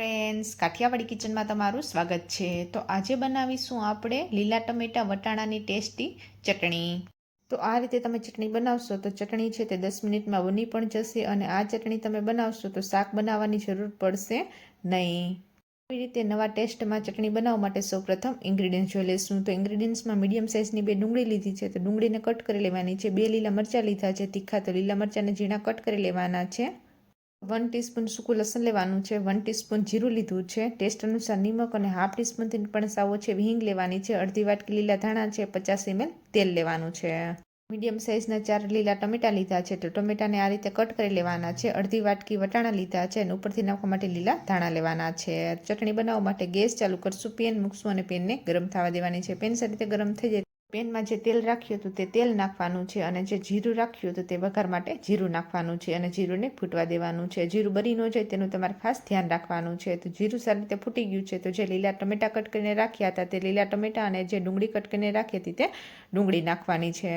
Friends Kathiawadi કિચનમાં તમારું સ્વાગત છે. તો આજે બનાવીશું આપણે લીલા ટમેટા વટાણાની ટેસ્ટી ચટણી. તો આ રીતે તમે ચટણી બનાવશો તો ચટણી છે તે દસ મિનિટમાં બની પણ જશે અને આ ચટણી તમે બનાવશો તો શાક બનાવવાની જરૂર પડશે નહીં. આવી રીતે નવા ટેસ્ટમાં ચટણી બનાવવા માટે સૌપ્રથમ ઇન્ગ્રીડિયન્ટ્સ જોઈ લઈશું તો ઇન્ગ્રીડિયન્ટ્સમાં મીડિયમ સાઇઝની બે ડુંગળી લીધી છે. તો ડુંગળીને કટ કરી લેવાની છે. બે લીલા મરચાં લીધા છે. તીખા તો લીલા મરચાંને ઝીણા કટ કરી લેવાના છે. વન ટીસ્પૂન સૂકું લસણ લેવાનું છે, વન ટીસ્પૂન જીરું લીધું છે, ટેસ્ટ અનુસાર નિમક અને હાફ ટીસ્પૂનથી પણ સાવો છે, હિંગ લેવાની છે, અડધી વાટકી લીલા ધાણા છે, પચાસ એમએલ તેલ લેવાનું છે. મીડિયમ સાઇઝના ચાર લીલા ટમેટા લીધા છે, તો ટમેટાને આ રીતે કટ કરી લેવાના છે, અડધી વાટકી વટાણા લીધા છે અને ઉપરથી નાખવા માટે લીલા ધાણા લેવાના છે. ચટણી બનાવવા માટે ગેસ ચાલુ કરશું, પેન મૂકશું અને પેનને ગરમ થવા દેવાની છે. પેન સારી રીતે ગરમ થઈ જાય પેનમાં જે તેલ રાખ્યું હતું તે તેલ નાખવાનું છે અને જે જીરું રાખ્યું હતું તે વઘાર માટે જીરું નાખવાનું છે અને જીરુંને ફૂટવા દેવાનું છે. જીરું બરી ન જાય તેનું તમારે ખાસ ધ્યાન રાખવાનું છે. તો જીરું સારી રીતે ફૂટી ગયું છે તો જે લીલા ટમેટા કટ કરીને રાખ્યા હતા તે લીલા ટમેટા અને જે ડુંગળી કટ કરીને રાખી હતી તે ડુંગળી નાખવાની છે.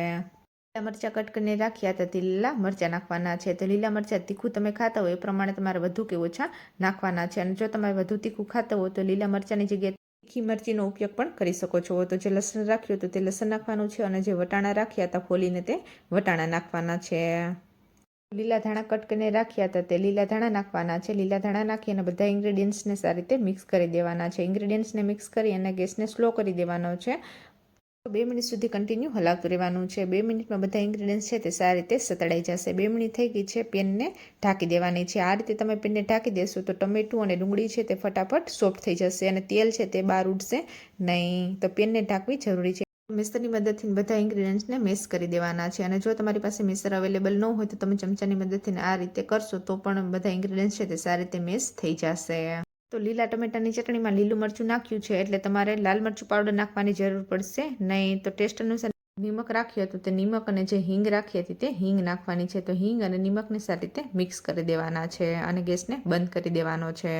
લીલા મરચાં કટ કરીને રાખ્યા હતા તે લીલા મરચાં નાખવાના છે. તો લીલા મરચાં તીખું તમે ખાતા હોય એ પ્રમાણે તમારે વધુ કે ઓછા નાખવાના છે. અને જો તમારે વધુ તીખું ખાતા હોય તો લીલા મરચાંની જગ્યાએ તીખી મરચીનો ઉપયોગ પણ કરી શકો છો. તો જે લસણ રાખ્યું હતું તે લસણ નાખવાનું છે અને જે વટાણા રાખ્યા હતા ફોલીને તે વટાણા નાખવાના છે. લીલા ધાણા કટ કરીને રાખ્યા હતા તે લીલા ધાણા નાખવાના છે. લીલા ધાણા નાખી અને બધા ઇન્ગ્રેડિયન્ટ્સને સારી રીતે મિક્સ કરી દેવાના છે. ઇન્ગ્રેડિયન્ટ્સને મિક્સ કરી અને ગેસને સ્લો કરી દેવાનો છે. બે મિનિટ સુધી કન્ટિન્યુ હલાવતું રહેવાનું છે. બે મિનિટમાં બધા ઇન્ગ્રીડિયન્ટ્સ છે તે સારી રીતે સતળાઈ જશે. બે મિનિટ થઈ ગઈ છે પેનને ઢાંકી દેવાની છે. આ રીતે તમે પેનને ઢાંકી દેશો તો ટમેટું અને ડુંગળી છે તે ફટાફટ સોફ્ટ થઈ જશે અને તેલ છે તે બહાર ઉડશે નહીં. તો પેનને ઢાંકવી જરૂરી છે. મિક્સરની મદદથી બધા ઇન્ગ્રીડિયન્ટ્સને મિક્સ કરી દેવાના છે અને જો તમારી પાસે મિક્સર અવેલેબલ ન હોય તો તમે ચમચાની મદદથી આ રીતે કરશો તો પણ બધા ઇન્ગ્રીડિયન્ટ્સ છે તે સારી રીતે મિક્સ થઈ જશે. તો લીલા ટમેટાની ચટણીમાં લીલું મરચું નાખ્યું છે એટલે તમારે લાલ મરચું પાવડર નાખવાની જરૂર પડશે. નહીં તો ટેસ્ટ અનુસાર નિમક રાખ્યું હતું તે નિમક અને જે હિંગ રાખી હતી તે હિંગ નાખવાની છે. તો હિંગ અને નિમકને સારી રીતે મિક્સ કરી દેવાના છે અને ગેસને બંધ કરી દેવાનો છે.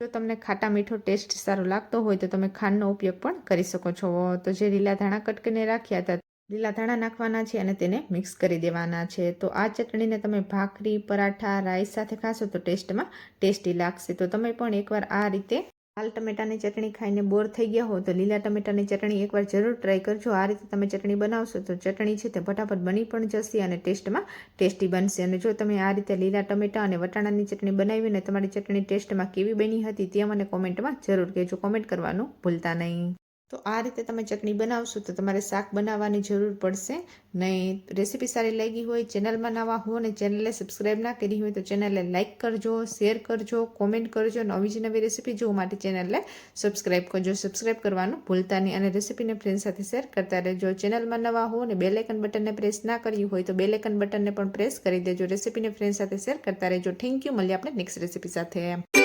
જો તમને ખાટા મીઠો ટેસ્ટ સારો લાગતો હોય તો તમે ખાંડનો ઉપયોગ પણ કરી શકો છો. તો જે લીલા ધાણા કટકીને રાખ્યા હતા લીલા ધાણા નાખવાના છે અને તેને મિક્સ કરી દેવાના છે. તો આ ચટણીને તમે ભાખરી, પરાઠા, રાઈસ સાથે ખાશો તો ટેસ્ટમાં ટેસ્ટી લાગશે. તો તમે પણ એકવાર આ રીતે લાલ ટમેટાની ચટણી ખાઈને બોર થઈ ગયા હો તો લીલા ટમેટાની ચટણી એકવાર જરૂર ટ્રાય કરજો. આ રીતે તમે ચટણી બનાવશો તો ચટણી છે તે ફટાફટ બની પણ જશે અને ટેસ્ટમાં ટેસ્ટી બનશે. અને જો તમે આ રીતે લીલા ટમેટા અને વટાણાની ચટણી બનાવીને તમારી ચટણી ટેસ્ટમાં કેવી બની હતી તે મને કોમેન્ટમાં જરૂર કહેજો. કોમેન્ટ કરવાનું ભૂલતા નહીં. તો આ રીતે તમે ચટણી બનાવશો તો તમારે શાક બનાવવાની જરૂર પડશે. નહીં, રેસીપી સારી લાગી હોય, ચેનલમાં નવા હો અને ચેનલને સબસ્ક્રાઈબ ના કરી હોય તો ચેનલને લાઇક કરજો શેર કરજો કોમેન્ટ કરજો નવી જ નવી રેસીપી જોવા માટે ચેનલને સબસ્ક્રાઈબ કરજો. સબસ્ક્રાઈબ કરવાનું ભૂલતા નહીં અને રેસીપીને ફ્રેન્ડ સાથે શેર કરતા રહેજો. ચેનલમાં નવા હો અને બેલેકન બટનને પ્રેસ ના કર્યું હોય તો બેલેકન બટનને પણ પ્રેસ કરી દેજો. રેસીપીને ફ્રેન્ડ સાથે શેર કરતા રહેજો. થેન્ક યુ મળીએ આપણે નેક્સ્ટ રેસીપી સાથે.